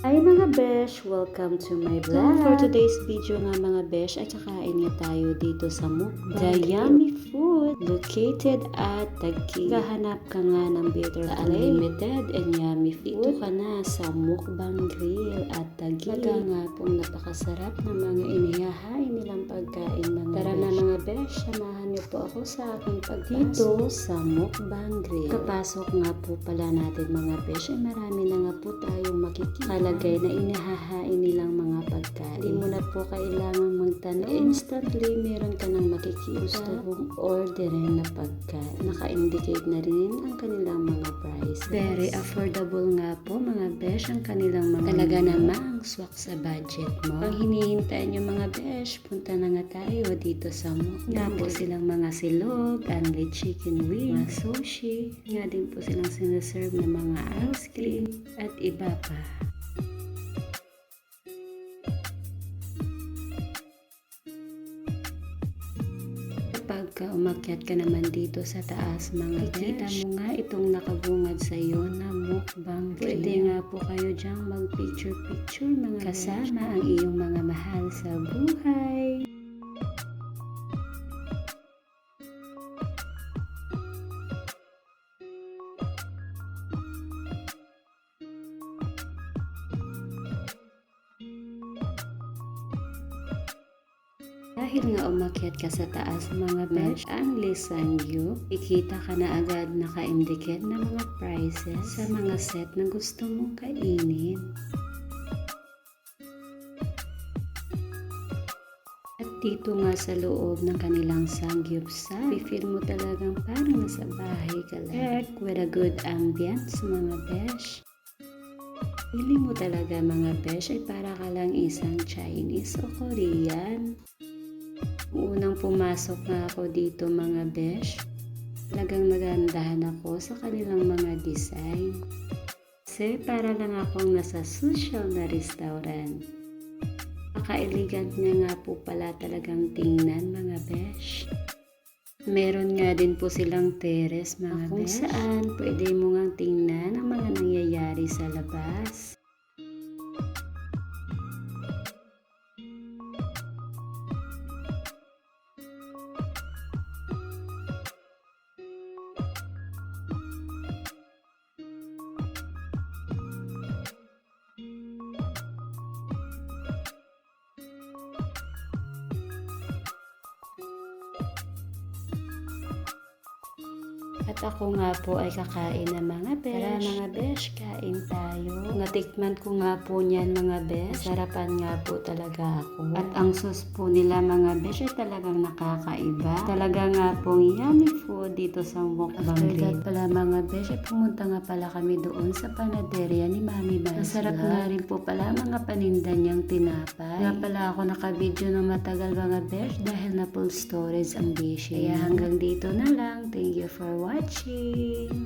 Hi mga besh! Welcome to my vlog! For today's video nga mga besh ay kakain nga tayo dito sa mukbang. The yummy food located at Taguig. Kahanap ka nga ng bitter unlimited and yummy food. Dito ka na sa mukbang grill at Taguig. Talaga nga pong napakasarap ng mga inihahain nilang pagkain mga Tara na mga besh, samahan po ako sa aking pagpasok dito sa mukbang grill. Kapasok nga po pala natin mga besh ay marami na nga po tayong makikita palagay na inihahain nilang mga pagkain. Po kailangan magtanong. Instantly, meron ka nang makikita. Mong orderin na pagkain. Naka-indicate na rin ang kanilang mga prices. Very affordable nga po mga besh ang kanilang mga Talaga namang swak sa budget mo. Ang hinihintay nyo mga besh, punta na nga tayo dito sa mukbang. Nga po silang mga silog, unlit chicken wings, mga sushi. Nga din po silang sinaserve na mga ice cream at iba pa. Kapag ka umakyat ka naman dito sa taas mga Kita mo nga itong nakabungad sa iyo na mukbang Pwede nga po kayo dyang mag picture picture mga kasama ang iyong mga mahal sa buhay. Dahil nga umakyat ka sa taas mga besh, ang Lisan View, ikita ka na agad naka-indicate na mga prices sa mga set na gusto mong kainin. At dito nga sa loob ng kanilang sangyupsal, feel mo talagang parang nasa bahay ka lang. With a good ambience mga besh. Feeling mo talaga mga besh ay para ka lang isang Chinese o Korean. Pumasok nga ako dito mga besh, talagang nagandahan ako sa kanilang mga design. Kasi para lang akong nasa social na restaurant. Naka-elegant niya nga po pala talagang tingnan mga besh. Meron nga din po silang terrace mga Kung besh. saan pwede mo nga tingnan ang mga nangyayari sa labas. At ako nga po ay kakain ng mga besh. Tara mga besh, kain tayo. Natikman ko nga po niyan mga besh. Sarapan nga po talaga ako. At ang sauce po nila mga besh ay talagang nakakaiba. Talaga nga pong yummy food dito sa Mukbang After that pala mga besh, ay pumunta nga pala kami doon sa panaderia ni Mami Bansla. Masarap nga rin po pala mga paninda niyang tinapay. Nga pala ako nakabidyo ng matagal mga besh dahil na full storage ang dish. Kaya hanggang dito na lang. for watching.